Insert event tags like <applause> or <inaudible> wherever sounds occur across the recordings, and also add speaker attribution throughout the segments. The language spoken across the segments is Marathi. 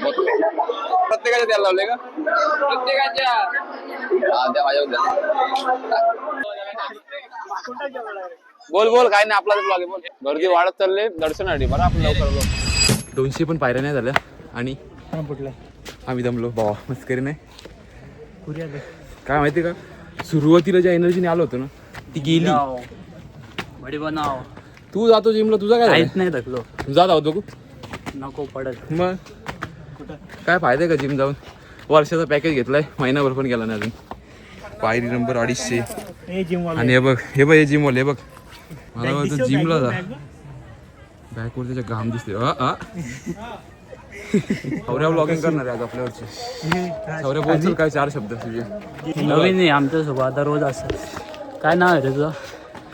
Speaker 1: प्रत्येकाच्या द्यायला लावले का? प्रत्येकाच्या. हा माझ्या बोल बोल काय नाही आपला ब्लॉग बोल. गर्दी वाढत चालले दर्शनासाठी. बरं आपण लवकर आलो दोनशे पण पायऱ्या नाही झाल्या. आणि? आम्ही दमलो. बाबा मस्करी नाही. काय माहिती का? सुरुवातीला ज्या एनर्जीने आलो होतो ना ती गेली.
Speaker 2: बनाव
Speaker 1: तू जातो जिमला तुझा काय
Speaker 2: नाही थकलो?
Speaker 1: जात आहोत बघू
Speaker 2: नको पडत.
Speaker 1: मग? काय फायदा आहे का जिम जाऊन? वर्षाचा पॅकेज घेतलाय. महिनाभर पण गेला नाही अजून. पायरी नंबर अडीचशे. आणि हे बघ हे बघ हे जिम हे बघ. मला वाटतं जिमला जा. बॅकवर त्याच्या घाम दिसते. सौर्या ब्लॉगिंग करणार आहे आज आपल्यावरची. सौर्या बोलतील काय चार शब्द तुझे.
Speaker 2: नवीन आहे आमच्यासोबत. आता रोज असं. काय नाव आहे तुझं?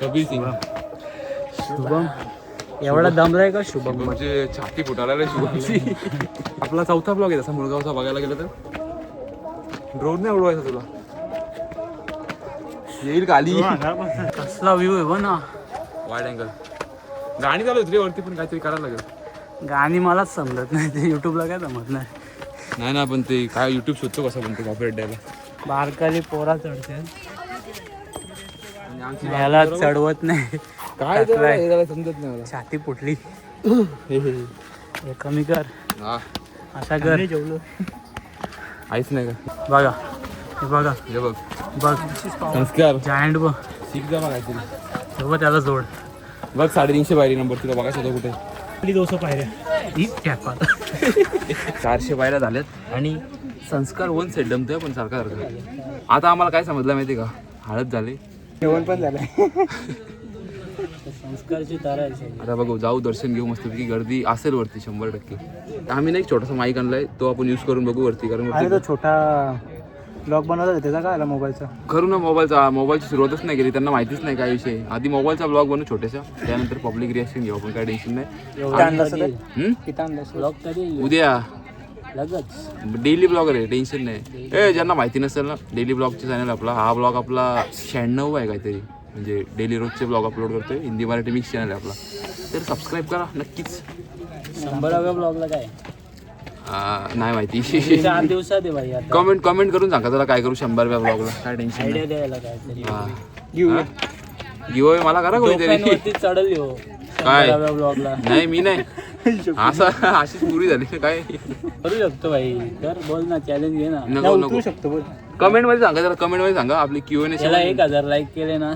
Speaker 1: कबीर सिंग.
Speaker 2: शुभम. एवढा दमलाय का शुभम?
Speaker 1: म्हणजे छाती फुटायला लागली शुभमची आपला चौथा ब्लॉग आहे तसा मुळगावचा बघायला गेलं तर. ड्रोन नाही उडवायचा तुला. येईल खाली
Speaker 2: कसला व्ह्यू आहे बघ ना.
Speaker 1: वाईड अँगल गाणी चालू होती रे वरती पण काहीतरी करायला लागेल.
Speaker 2: गाणी मलाच समजत नाही ते युट्यूबला काय जमत नाही.
Speaker 1: नाही ना पण ते काय युट्यूब शोधतो कसा बनतो कॉपरेट द्यायला.
Speaker 2: बारकाली पोरा चढते याला चढवत नाही.
Speaker 1: काय ते. हे त्याला समजत नाही मला.
Speaker 2: छाती फुटली.
Speaker 1: हे हे
Speaker 2: हे. कमी कर.
Speaker 1: हा.
Speaker 2: असा कर.
Speaker 1: आईच नाही का?
Speaker 2: बघा. हे बघा.
Speaker 1: हे बघ.
Speaker 2: बघ.
Speaker 1: संस्कार.
Speaker 2: जायंट बघ.
Speaker 1: शिक जा काहीतरी.
Speaker 2: हे बघ त्याला जोड.
Speaker 1: बघ साडेतीनशे बायरी नंबर तुला बघायचं होतं कुठे.
Speaker 2: ही टॅपा.
Speaker 1: चारशे बायला झाल्यात. आणि संस्कार वन सेट जमतोय पण सारखा सारखं. आता आम्हाला काय समजलं माहिती का? हळद झाली. <laughs>
Speaker 2: संस्कारची तारा आहे सगळी.
Speaker 1: आता बघू जाऊ दर्शन घेऊ मस्तपैकी. गर्दी असेल वरती शंभर टक्के. आम्ही नाही एक छोटासा माईक आणलाय तो आपण यूज करून बघू वरती कारण
Speaker 2: आणि तो
Speaker 1: वरती
Speaker 2: छोटा ब्लॉग बनवला होता त्याचा काय आला मोबाईलचा
Speaker 1: करू ना मोबाईलचा मोबाईलची सुरुवातच नाही केली त्यांना माहितीच नाही काय विषय. आधी मोबाईलचा ब्लॉग बनवू छोट्याशा त्यानंतर पब्लिक रिॲक्शन घेऊ आपण काय टेन्शन नाही. हम्म? उद्या.
Speaker 2: लगच.
Speaker 1: डेली ब्लॉगर आहे टेन्शन नाही. ए ज्यांना माहिती नसेल ना डेली ब्लॉगचे चॅनल आपला हा ब्लॉग आपला शहाण्णव आहे काहीतरी. म्हणजे डेली रोजचे ब्लॉग अपलोड करतोय. हिंदी मराठी मिक्स चॅनल आहे आपला. तर सबस्क्राईब करा नक्कीच.
Speaker 2: शंभराव्या ब्लॉगला काय?
Speaker 1: नाही माहिती.
Speaker 2: चार दिवसात आहे भाई आता.
Speaker 1: कमेंट कमेंट करून सांगा त्याला काय करू शंभरव्या ब्लॉगला काय टेन्शन
Speaker 2: आयडिया द्यायला काय
Speaker 1: मला करा कोणीतरी.
Speaker 2: चढल हो
Speaker 1: काय?
Speaker 2: ब्लॉगला
Speaker 1: नाही मी नाही. <laughs> असं अशीच पुरी झाली काय?
Speaker 2: करू शकतो भाई. तर बोल ना चॅलेंज घे ना.
Speaker 1: नको नको.
Speaker 2: शकतो बोल.
Speaker 1: कमेंटमध्ये सांगा जरा कमेंटमध्ये सांगा. आपली क्यू एन
Speaker 2: एक हजार लाईक केले ना.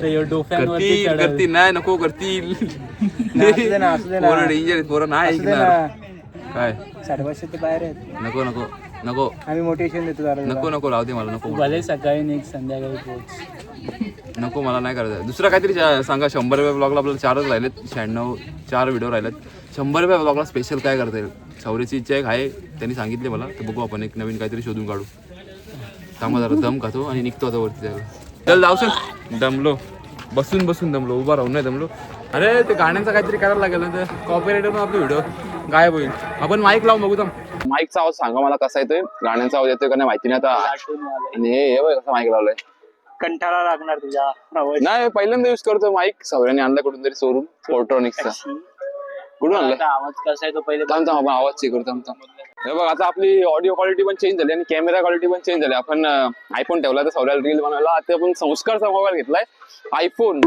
Speaker 2: तर ह्यो डोक्यांवरती
Speaker 1: करतील
Speaker 2: चढल.
Speaker 1: करतील. नाही नको करतील. पोरं डेंजर आहेत पोरं नाही ऐकणार. काय?
Speaker 2: साडेपाचशे ते बाहेर आहेत.
Speaker 1: नको नको नको.
Speaker 2: आम्ही मोटिवेशन देतो जरा
Speaker 1: नको नको दे मला नको.
Speaker 2: भले सकाळी नाही संध्याकाळी पोच
Speaker 1: नको मला नाही करायचं. दुसरा काहीतरी चा- सांगा शंभर रुपये ब्लॉगला आपल्याला चारच राहिलेत शहाण्णव चार व्हिडिओ राहिलेत. शंभर रुपये ब्लॉगला स्पेशल काय करता येईल? सौरीची इच्छा एक आहे त्यांनी सांगितले मला. तर बघू आपण एक नवीन काहीतरी शोधून काढू. थांबा जरा दम खातो आणि निघतो आता वरती जायला. चल जाऊ सर दमलो. बसून बसून दमलो. उभा राहून नाही दमलो. अरे ते गाण्यांचा काहीतरी करायला लागेल ना तर कॉपीराईट आपला व्हिडिओ गायब होईल. आपण माईक लावून बघू माईकचा आवाज सांगा मला कसा येतोय? गाण्यांचा आवाज येतोय का नाही माहिती नाही आता. आणि हे हे बघ कसा माईक लावलाय.
Speaker 2: कंटाळा लागणार तुझ्या
Speaker 1: नाही पहिल्यांदा युज करतो माईक सौर्याने आणला कुठून तरी चोरून पोर्ट्रॉनिक्सचा कुठून आणलाय?
Speaker 2: आवाज कसा आहे तो पहिले
Speaker 1: थांब थांब आपण आवाज चेक करू. थांब थांब. हे बघ आता आपली ऑडिओ क्वालिटी पण चेंज झाली आणि कॅमेरा क्वालिटी पण चेंज झाली. आपण आयफोन ठेवला तर सौर्याला रील बनवला. आता आपण संस्कारचा मोबाईल घेतलाय. IPhone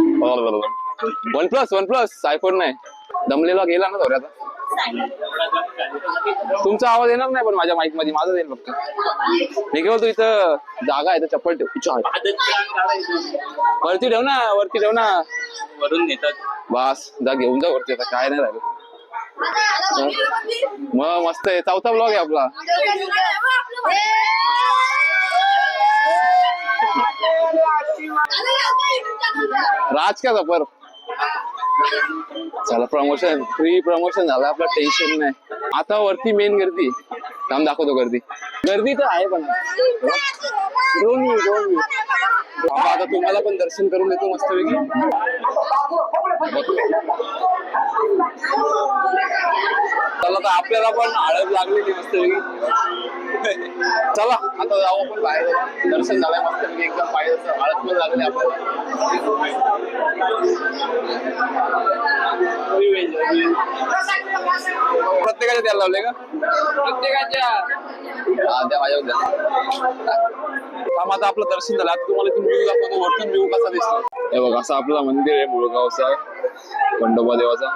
Speaker 1: OnePlus OnePlus iPhone नाही. दमलेला गेला ना सौर्याचा तुमचा आवाज येणार नाही पण माझ्या माईकमध्ये. माझा येईल फक्त. मी केवळ तू इथं जागा आहे तर चप्पल ठेव. वरती ठेव ना वरती ठेव ना.
Speaker 2: वरून नेतात.
Speaker 1: बस जा घेऊन जा वरती. आता काय नाही राहिलं. मग मस्त आहे. चौथा ब्लॉग आहे आपला. राज का जपर चला प्रमोशन फ्री प्रमोशन झालं. आपलं टेन्शन नाही. आता वरती मेन गर्दी. काम दाखवतो गर्दी. गर्दी तर आहे पण. दोन मिनिट दोन मिनिट. आता तुम्हाला पण दर्शन करून देतो मस्तपैकी. चला तर आपल्याला पण आळस लागलेली मस्तपैकी. चला आता जाऊ आपण बाहेर. दर्शन झालंय मस्तपैकी एकदम पाहिजे हळद पण लागली आपल्याला. प्रत्येकाच्या
Speaker 3: त्याला लावले का? प्रत्येकाच्या. हा त्या माझ्या थांब आता आपलं दर्शन झालं. आता तुम्हाला तुम्ही दाखवतो वरतून व्ह्यू कसा दिसतो? हे बघ असं आपलं मंदिर आहे मुळगावचा खंडोबा देवाचा.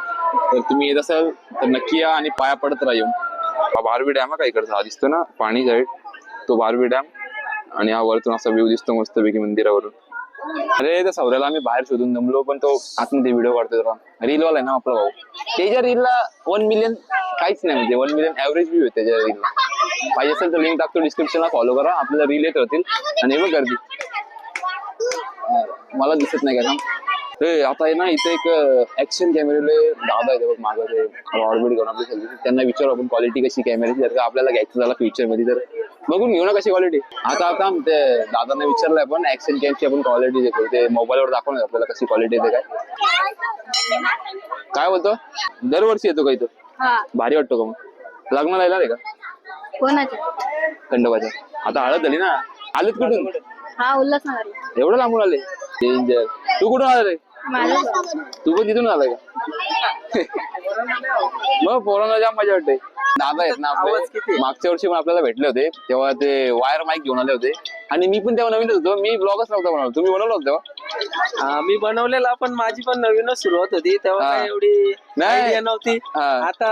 Speaker 3: तर तुम्ही येत असाल तर नक्की या आणि पाया पडत राहा येऊन. हा बारवी डॅम आहे का इकडचा? हा दिसतो ना पाणी साईड तो बारवी डॅम आणि हा वरतून असा व्ह्यू दिसतो मस्तपैकी मंदिरावरून. अरे त्या सौऱ्याला आम्ही बाहेर शोधून जमलो पण तो आतमध्ये व्हिडिओ काढतो जरा. रील वाला आहे ना आपला भाऊ? त्याच्या रीलला वन मिलियन काहीच नाही म्हणजे वन मिलियन ऍव्हरेज व्ह्यू आहे त्याच्या रीलला पाहिजे असेल तर लिंक टाकतो डिस्क्रिप्शनला फॉलो करा. आपल्याला रील येत राहतील. आणि हे बघ गर्दी. मला दिसत नाही का? ते आता आहे ना इथे एक ऍक्शन कॅमेरेले दादा आहे बघ मागं ते ऑर्बिट घेऊन आपली selfie. त्यांना विचारू आपण क्वालिटी कशी कॅमेऱ्याची जर का आपल्याला घ्यायचं झालं फ्युचरमध्ये तर बघून घेऊ ना कशी क्वालिटी आता आता ते दादांना विचारलंय आपण ऍक्शन कॅमची आपण क्वालिटी देतो ते मोबाईलवर दाखवणार आपल्याला कशी क्वालिटी येते काय. काय बोलतो? दरवर्षी येतो का इथं? भारी वाटतो का मग? लग्नाला येणार आहे का?
Speaker 4: कोणाच्या?
Speaker 3: खंडोबाच्या. आता हळद झाली ना. आलेत कुठून?
Speaker 4: हा उल्हासनगर
Speaker 3: एवढं लांबून आले. डेंजर तू कुठून आला रे? तू पण तिथून आलाय का? मग पोरांना जाम मजा वाटते. दादा आहेत ना आपले. मागच्या वर्षी पण आपल्याला भेटले होते. तेव्हा ते वायर माईक घेऊन आले होते. आणि मी पण तेव्हा नवीनच होतो. मी ब्लॉगच नव्हता बनवला. तुम्ही बनवलं होतं तेव्हा?
Speaker 5: हा, मी बनवलेला पण माझी पण नवीनच सुरुवात होती. तेव्हा
Speaker 3: हा.
Speaker 5: एवढी
Speaker 3: नाही.
Speaker 5: नव्हती.
Speaker 3: हा.
Speaker 5: आता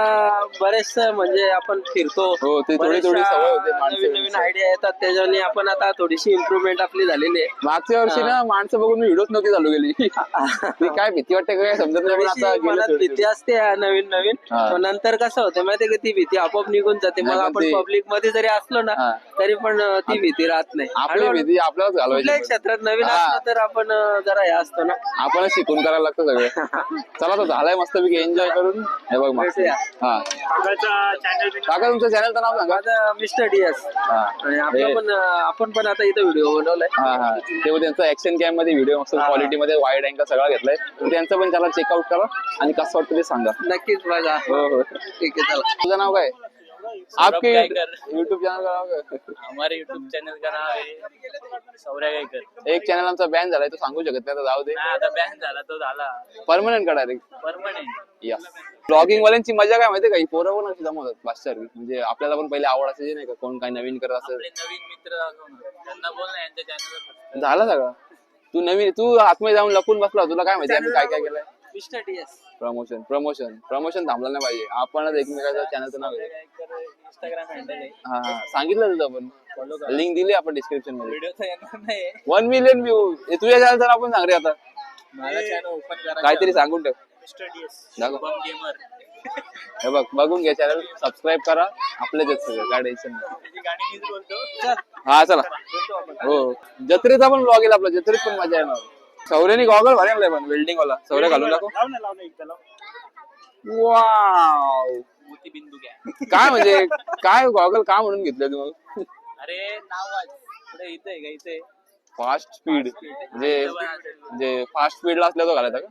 Speaker 5: बरेच म्हणजे आपण फिरतो.
Speaker 3: हो, ते थोडी- थोडी
Speaker 5: बऱ्याचशा
Speaker 3: सवय होते माणसं-
Speaker 5: नवीन नवीन आयडिया येतात. त्याच्याने आपण आता थोडीशी इम्प्रुव्हमेंट आपली झालेली आहे.
Speaker 3: मागच्या वर्षी ना माणसं बघून मी व्हिडिओच नव्हती चालू केली. <laughs> ती काय भीती वाटते का काय समजत नाही पण आता
Speaker 5: थोडीशी
Speaker 3: गेलो
Speaker 5: मनात
Speaker 3: थोडी-
Speaker 5: भीती असते हा नवीन नवीन.
Speaker 3: हा.
Speaker 5: पण नंतर कसं होतं माहितीये का? ती भीती आपोआप निघून जाते.
Speaker 3: नाही,
Speaker 5: मग
Speaker 3: पण
Speaker 5: आपण
Speaker 3: ते-
Speaker 5: पब्लिकमध्ये जरी असलो ना
Speaker 3: हा.
Speaker 5: तरी पण अं, ती भीती राहत नाही.
Speaker 3: आपली भीती आपल्यालाच घालवायची
Speaker 5: क्षेत्रात नवीन
Speaker 3: हा.
Speaker 5: असलं तर आपण अं, जरा हे असतो ना.
Speaker 3: आपणच शिकून करायला लागतं सगळं. चला तर झालाय मस्तपैकी एन्जॉय करून. हे बघ मग.
Speaker 5: भेटूया.
Speaker 3: हा. काका तुमचं चॅनलचं नाव सांगा.
Speaker 5: माझं मिस्टर डीएस
Speaker 3: हा.
Speaker 5: आणि आपलं पण अं, आपण पण आता इथं व्हिडिओ बनवलाय.
Speaker 3: हा हा. तेव्हा त्यांचा ऍक्शन कॅममध्ये व्हिडिओ मस्त क्वालिटी मध्ये वाईड अँगल सगळा घेतलाय. तर त्यांचं पण त्याला चेकआउट करा आणि कसं वाटतं ते सांगा.
Speaker 5: नक्कीच बघा.
Speaker 3: हो हो.
Speaker 5: ठीक आहे चला.
Speaker 3: तुझं नाव काय? आपके. युट्यूब चॅनल का
Speaker 2: हमारे यूट्यूब चॅनल का नाव आहे सौर्या गायकर।
Speaker 3: एक चॅनल आमचा बॅन झालाय तो सांगू शकत नाही आता जाऊ दे.
Speaker 2: नाही आता बॅन झाला तो झाला.
Speaker 3: परमनंट का डायरेक्ट
Speaker 2: परमनंट
Speaker 3: या ब्लॉगिंग वाल्यांची मजा काय माहितीये का? ही पोरं पण अशी जमवतात पाचसारखी म्हणजे आपल्याला पण पहिले आवड असायची नाही का? कोण काय नवीन करत असेल.
Speaker 2: आपले नवीन मित्र दाखवणार त्यांना बोल ना यांच्या चॅनलवर
Speaker 3: झालं सगळं. तू नवीन तू आतमध्ये जाऊन लपून बसला तुला काय माहिती आम्ही काय काय केलंय?
Speaker 5: Mister D S
Speaker 3: promotion promotion promotion थांबलं नाही पाहिजे. आपणच एकमेकाचं चॅनलचं नाव
Speaker 2: इंस्टाग्राम हँडल आहे.
Speaker 3: हा हा. सांगितलं तुझं आपण. लिंक दिली आपण डिस्क्रिप्शनमध्ये.
Speaker 2: व्हिडिओ तर येणार नाही
Speaker 3: वन मिलियन व्ह्यू तुझ्या चॅनल तर आपण सांग रे आता?
Speaker 2: माझा चॅनल ओपन करा.
Speaker 3: काहीतरी सांगून ठेव.
Speaker 2: मिस्टर डीएस
Speaker 3: दाखव.
Speaker 2: शुभम गेमर
Speaker 3: हे बघ बघून घ्या चॅनल सबस्क्राईब करा. आपल्याच आहेत सगळं. काय टेन्शन नाही
Speaker 2: त्याची गाणी मीच बोलतो.
Speaker 3: हा चला. हो. जत्रेचा पण ब्लॉग येईल आपला. जत्रेत पण मजा येणार. सौर्याने गॉगल भारी आणलाय पण वेल्डिंग वाला. सौर्य घालून दाखव. वाव
Speaker 2: मोती बिंदू घ्या.
Speaker 3: काय म्हणजे काय गॉगल का म्हणून घेतलं तू मग?
Speaker 2: अरे नाव वाच पुढे इथे आहे का इथे
Speaker 3: फास्ट स्पीड म्हणजे म्हणजे फास्ट स्पीडला असल्या तो घालायचा का?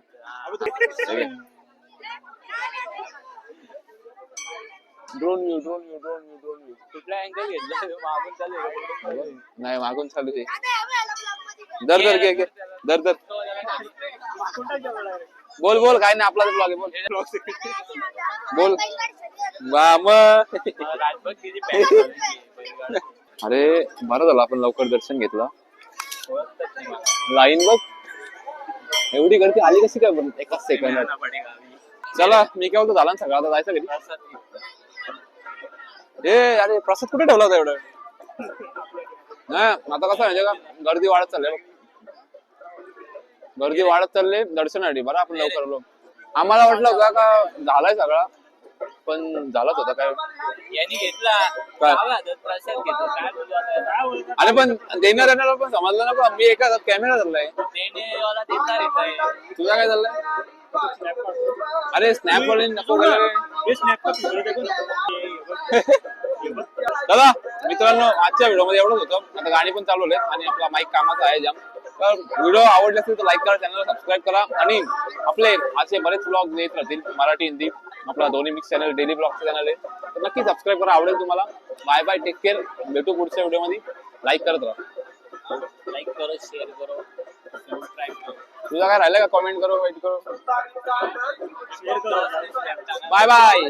Speaker 3: Drone view drone view drone view drone view
Speaker 2: कुठला अँगल घेतला? मागून चालू आहे.
Speaker 3: नाही मागून चालू आहे. दर दर घे घे. दर दर बोल बोल काय नाही आपला ब्लॉग आहे बोल. बोल. वा मग अरे बरं झालं आपण लवकर दर्शन घेतलं. लाईन बघ. एवढी गर्दी आली कशी काय बघ एकाच सेकंदात. चला मी काय बोलतो झाला ना सगळं आता जायचं घरी. ए अरे प्रसाद कुठे ठेवला होता एवढं? नाही आता कसं माहितीये का गर्दी वाढत चालली. गर्दी वाढत चालली दर्शनासाठी बरं आपण लवकर आलो. आम्हाला वाटलं होतं का झालाय सगळा पण झालाच होता काय?
Speaker 2: यांनी घेतला.
Speaker 3: काय?
Speaker 2: गावा हातात प्रसाद घेतो. काय बोलू आता?
Speaker 3: अरे पण देणार देणार पण समजलं ना पण मी एका हातात कॅमेरा धरलाय.
Speaker 2: देणेवाला देणार येत
Speaker 3: तुझा काय चाललंय अरे स्नॅप वाले नको गेले <laughs> दादा मित्रांनो आजच्या व्हिडिओमध्ये एवढंच होतं. आता गाणी पण चालवले आणि आपला माईक कामाचा आहे जाम तर व्हिडिओ आवडले असेल तर लाईक करा चॅनलला सबस्क्राईब करा. आणि आपले असे बरेच ब्लॉग येत राहतील मराठी हिंदी आपला दोन्ही मिक्स चॅनल डेली ब्लॉगचं चॅनल आहे. तर नक्की सबस्क्राईब करा आवडेल तुम्हाला. बाय बाय टेक केअर भेटू पुढच्या व्हिडिओमध्ये लाईक करत राहा.
Speaker 2: लाईक करो शेअर करो. सबस्क्राईब करो.
Speaker 3: तुझा काय राहिलं का? कमेंट करो वेट
Speaker 2: करो.
Speaker 3: Bye bye